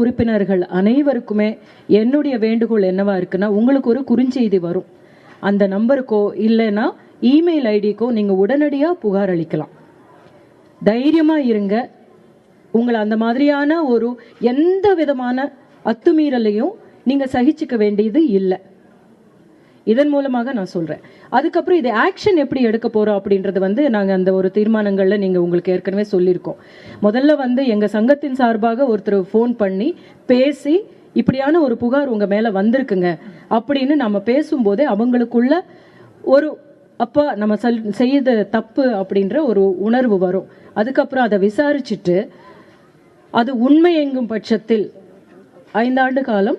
உறுப்பினர்கள் அனைவருக்குமே என்னுடைய வேண்டுகோள் என்னவா இருக்குன்னா உங்களுக்கு ஒரு குறுஞ்செய்தி வரும். அந்த நம்பருக்கோ இல்லைன்னா இமெயில் ஐடிக்கோ நீங்க உடனடியாக புகார் அளிக்கலாம். தைரியமா இருங்க. உங்களை அந்த மாதிரியான ஒரு எந்த விதமான அத்துமீறலையும் நீங்க சகிச்சுக்க வேண்டியது இல்லை. இதன் மூலமாக நான் சொல்றேன். அதுக்கப்புறம் இது ஆக்ஷன் எப்படி எடுக்க போறோம் அப்படின்றது வந்து நாங்கள் அந்த ஒரு தீர்மானங்களில் நீங்கள் உங்களுக்கு ஏற்கனவே சொல்லியிருக்கோம். முதல்ல வந்து எங்கள் சங்கத்தின் சார்பாக ஒருத்தர் ஃபோன் பண்ணி பேசி இப்படியான ஒரு புகார் உங்கள் மேலே வந்திருக்குங்க அப்படின்னு நம்ம பேசும்போதே அவங்களுக்குள்ள ஒரு அப்பா நம்ம செல் செய்த தப்பு அப்படின்ற ஒரு உணர்வு வரும். அதுக்கப்புறம் அதை விசாரிச்சுட்டு அது உண்மை எங்கும் பட்சத்தில் ஐந்தாண்டு காலம்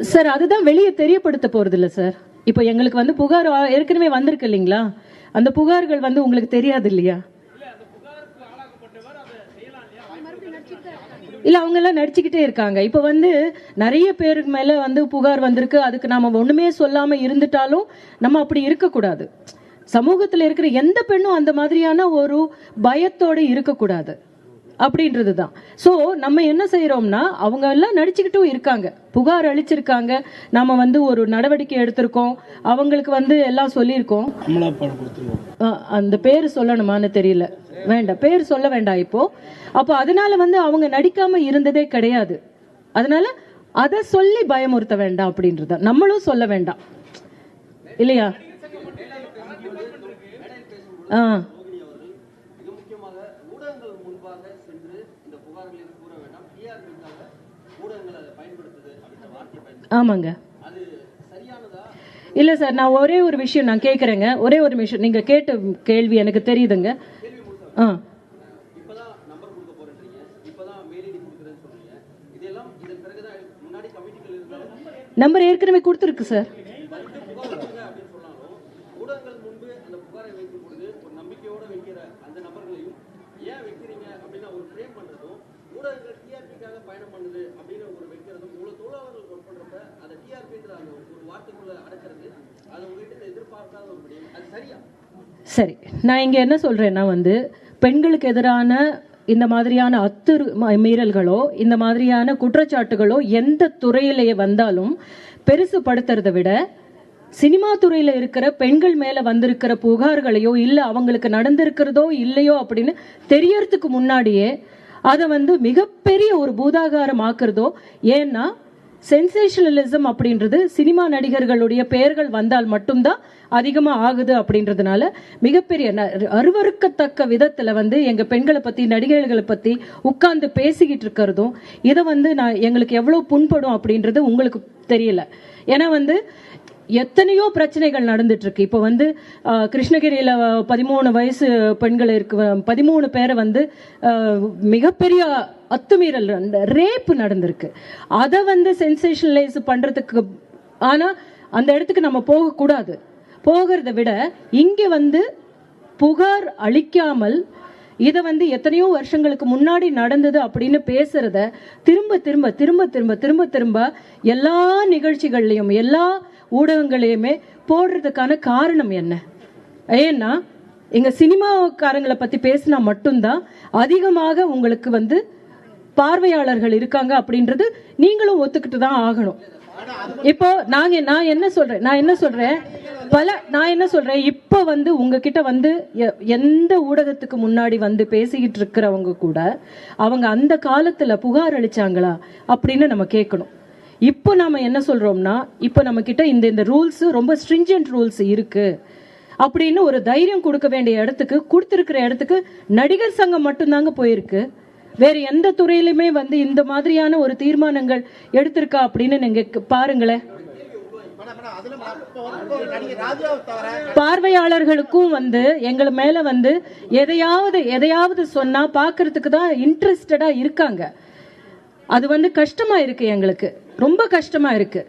சார் அதுதான் வெளியே தெரியப்படுத்த போறது இல்ல சார். இப்போ எங்களுக்கு வந்து புகார் ஏற்கனவே வந்திருக்கு இல்லைங்களா? அந்த புகார்கள் வந்து உங்களுக்கு தெரியாது இல்லையா? இல்ல அவங்க எல்லாம் நடிச்சுக்கிட்டே இருக்காங்க. இப்ப வந்து நிறைய பேருக்கு மேல வந்து புகார் வந்திருக்கு. அதுக்கு நாம ஒண்ணுமே சொல்லாம இருந்துட்டாலும் நம்ம அப்படி இருக்கக்கூடாது. சமூகத்துல இருக்கிற எந்த பெண்ணும் அந்த மாதிரியான ஒரு பயத்தோட இருக்கக்கூடாது. அப்படின்றது தான் ஸோ நம்ம என்ன செய்யறோம்னா அவங்க எல்லாம் நடிச்சுக்கிட்டும் இருக்காங்க. புகார் அளிச்சிருக்காங்க. நாம வந்து ஒரு நடவடிக்கை எடுத்திருக்கோம். அவங்களுக்கு வந்து எல்லாம் சொல்லியிருக்கோம். அந்த பேர் சொல்லணுமான்னு தெரியல. வேண்டாம். பேர் சொல்ல வேண்டாம் இப்போ. அப்போ அதனால வந்து அவங்க நடிக்காம இருந்ததே கிடையாது. அதனால அதை சொல்லி பயமுறுத்த வேண்டாம் அப்படின்றத நம்மளும் சொல்ல வேண்டாம். இல்லையா? ஆ. ஆமாங்க. இல்ல சார் நான் ஒரே ஒரு விஷயம் நான் கேக்குறேங்க. ஒரே ஒரு விஷயம். நீங்க கேட்ட கேள்வி எனக்கு தெரியுதுங்க. ஆ. நம்பர் ஏற்கனவே கொடுத்துருக்கு சார். சரி. நான் இங்க என்ன சொல்றேன்னா வந்து பெண்களுக்கு எதிரான இந்த மாதிரியான அத்துரு ம- மீறல்களோ இந்த மாதிரியான குற்றச்சாட்டுகளோ எந்த துறையிலேயே வந்தாலும் பெருசுப்படுத்துறதை விட சினிமா துறையில இருக்கிற பெண்கள் மேல வந்திருக்கிற புகார்களையோ இல்ல அவங்களுக்கு நடந்திருக்கிறதோ இல்லையோ அப்படின்னு தெரியறதுக்கு முன்னாடியே அதை வந்து மிகப்பெரிய ஒரு பூதாகாரம் ஆக்குறதோ ஏன்னா சென்சேஷனலிசம் அப்படின்றது சினிமா நடிகர்களுடைய பெயர்கள் வந்தால் மட்டும்தான் அதிகமாக ஆகுது அப்படின்றதுனால மிகப்பெரிய ந- விதத்தில் வந்து எங்கள் பெண்களை பற்றி நடிகர்களை பற்றி உட்கார்ந்து பேசிக்கிட்டு இருக்கிறதும் இதை வந்து நான் எங்களுக்கு எவ்வளோ புண்படும் அப்படின்றது உங்களுக்கு தெரியல. ஏன்னா வந்து எத்தனையோ பிரச்சனைகள் நடந்துட்டு இருக்கு இப்போ வந்து கிருஷ்ணகிரியில் பதிமூணு வயசு பெண்கள் இருக்கு பதிமூணு பேரை வந்து மிகப்பெரிய அத்துமீறல் ரேப் நடந்திருக்கு. அதை வந்து சென்சேஷனலைஸ் பண்ணுறதுக்கு ஆனால் அந்த இடத்துக்கு நம்ம போகக்கூடாது. போகிறத விட இங்கே வந்து புகார் அளிக்காமல் இதை வந்து எத்தனையோ வருஷங்களுக்கு முன்னாடி நடந்தது அப்படின்னு பேசுறத திரும்ப திரும்ப திரும்ப திரும்ப திரும்ப திரும்ப எல்லா நிகழ்ச்சிகள்லையும் எல்லா ஊடகங்களையுமே போடுறதுக்கான காரணம் என்ன? ஏன்னா எங்க சினிமாக்காரங்களை பத்தி பேசினா மட்டும்தான் அதிகமாக உங்களுக்கு வந்து பார்வையாளர்கள் இருக்காங்க அப்படின்றது நீங்களும் ஒத்துக்கிட்டு தான் ஆகணும். இப்போ நாங்க நான் என்ன சொல்றேன்? நான் என்ன சொல்றேன்? பல நான் என்ன சொல்றேன்? இப்போ வந்து உங்ககிட்ட வந்து எ- எந்த ஊடகத்துக்கு முன்னாடி வந்து பேசிக்கிட்டு இருக்கிறவங்க கூட அவங்க அந்த காலத்துல புகார் அளிச்சாங்களா அப்படின்னு நம்ம கேட்கணும். இப்போ நாம் என்ன சொல்கிறோம்னா இப்போ நம்மக்கிட்ட இந்த இந்த ரூல்ஸ் ரொம்ப ஸ்ட்ரிஞ்சன்ட் ரூல்ஸ் இருக்குது அப்படின்னு ஒரு தைரியம் கொடுக்க வேண்டிய இடத்துக்கு கொடுத்துருக்குற இடத்துக்கு நடிகர் சங்கம் மட்டும்தாங்க போயிருக்கு. வேறு எந்த துறையிலுமே வந்து இந்த மாதிரியான ஒரு தீர்மானங்கள் எடுத்திருக்கா அப்படின்னு நீங்கள் பாருங்களேன். பார்வையாளர்களுக்கும் வந்து எங்களை மேல வந்து எதையாவது எதையாவது சொன்னா பாக்குறதுக்கு தான் இன்ட்ரெஸ்டடா இருக்காங்க. அது வந்து கஷ்டமா இருக்கு எங்களுக்கு. ரொம்ப கஷ்டமா இருக்கு.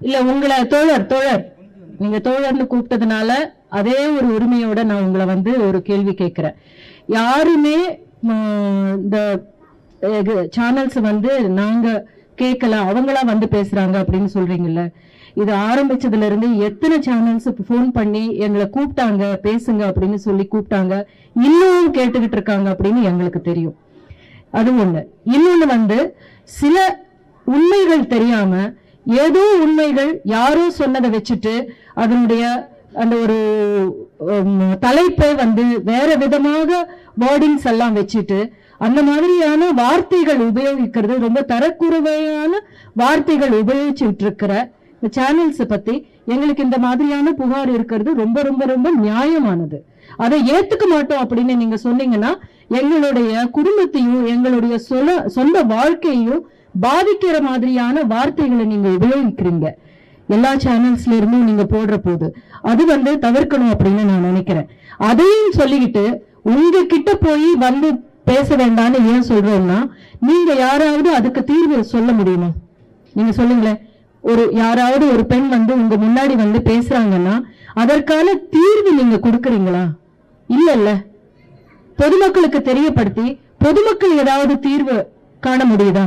இல்ல உங்களை தோழர் தோழர். நீங்க தோழர்னு கூப்பிட்டதுனால அதே ஒரு உரிமையோட நான் உங்களை வந்து ஒரு கேள்வி கேட்கிறேன். யாருமே இந்த சேனல்ஸ் வந்து நாங்க கேட்கல அவங்களா வந்து பேசுறாங்க அப்படின்னு சொல்றீங்கல்ல. இது ஆரம்பிச்சதுல இருந்து எத்தனை சேனல்ஸ் ஃபோன் பண்ணி எங்களை கூப்பிட்டாங்க பேசுங்க அப்படின்னு சொல்லி கூப்பிட்டாங்க இன்னும் கேட்டுக்கிட்டு இருக்காங்க அப்படின்னு எங்களுக்கு தெரியும். அது ஒண்ணு. இன்னொன்னு வந்து சில உண்மைகள் தெரியாம ஏதோ உண்மைகள் யாரோ சொன்னதை வச்சுட்டு அதனுடைய அந்த ஒரு தலைப்பை வந்து வேற விதமாக வேர்டிங்ஸ் எல்லாம் வச்சுட்டு அந்த மாதிரியான வார்த்தைகள் உபயோகிக்கிறது ரொம்ப தரக்குறைவையான வார்த்தைகள் உபயோகிச்சுட்டு இருக்கிற இந்த சேனல்ஸை பத்தி எங்களுக்கு இந்த மாதிரியான புகார் இருக்கிறது ரொம்ப ரொம்ப ரொம்ப நியாயமானது. அதை ஏத்துக்க மாட்டோம் அப்படின்னு நீங்க சொன்னீங்கன்னா எங்களுடைய குடும்பத்தையும் எங்களுடைய சொல சொந்த வாழ்க்கையையும் பாதிக்கிற மாதிரியான வார்த்தைகளை நீங்க உபயோகிக்கிறீங்க. எல்லா சேனல்ஸ்ல இருந்தும் நீங்க போடுற போது அது வந்து தவிர்க்கணும் அப்படின்னு நான் நினைக்கிறேன். அதையும் சொல்லிக்கிட்டு உங்ககிட்ட போய் வந்து பேச வேண்டாம்னு ஏன் சொல்றோம்னா நீங்க யாராவது அதுக்கு தீர்வு சொல்ல முடியுமா? நீங்க சொல்லுங்களேன். ஒரு யாராவது ஒரு பெண் வந்து உங்க முன்னாடி வந்து பேசுறாங்கன்னா அதற்கான தீர்வு நீங்க கொடுக்குறீங்களா? இல்ல இல்ல பொதுமக்களுக்கு தெரியப்படுத்தி பொதுமக்கள் ஏதாவது தீர்வு காண முடியுதா?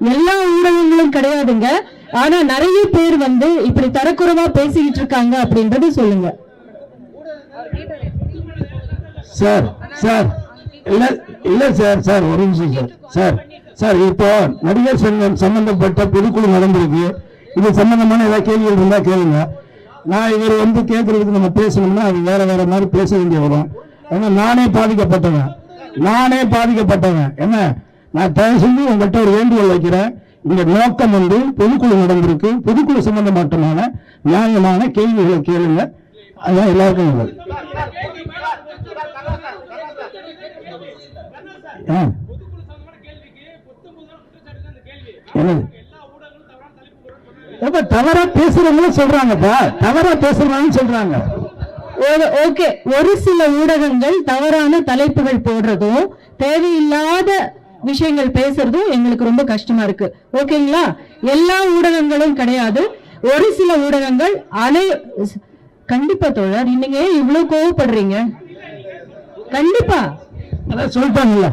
எல்லா ஊடகங்களும் கிடையாதுங்க. ஆனா நிறைய பேர் வந்து இப்படி தரக்குறைவா பேசிக்கிட்டு இருக்காங்க அப்படின்றத சொல்லுங்க. சார் சார் இல்ல இல்ல சார் சார் ஒரு நிமிஷம் சார். சார் சார் இப்போ நடிகர் சங்கம் சம்பந்தப்பட்ட பொதுக்குழு நடந்திருக்கு. இது சம்பந்தமான ஏதாவது கேள்விகள் இருந்தா கேளுங்க. நான் இவர் வந்து கேட்கறதுக்கு நம்ம பேசணும்னா அது வேற வேற மாதிரி பேச வேண்டிய வரும். ஏன்னா நானே பாதிக்கப்பட்டவன். நானே பாதிக்கப்பட்டவன். என்ன? நான் தயவு செஞ்சு உங்கள்கிட்ட ஒரு வேண்டுகோள் வைக்கிறேன். இந்த நோக்கம் வந்து பொதுக்குழு நடந்திருக்கு. பொதுக்குழு சம்பந்தமாட்டமான நியாயமான கேள்விகளை கேளுங்க. அதான் எல்லாருக்கும் நல்லது. ஆ. தவறா பேசுறவங்களும் சொல்றாங்கப்பா. தவறா பேசுறாங்கன்னு சொல்றாங்க. ஓகே. ஒரு சில ஊடகங்கள் தவறான தலைப்புகள் போடுறதும் தேவையில்லாத விஷயங்கள் பேசுறது எங்களுக்கு ரொம்ப கஷ்டமா இருக்கு. ஓகேங்களா? எல்லா ஊடகங்களும் கிடையாது. ஒரு சில ஊடகங்கள் அனை கண்டிப்பா தோழர் நீங்க ஏன் இவ்வளவு கோவப்படுறீங்க? கண்டிப்பா. அதான் சொல்லிட்டாங்கல்ல.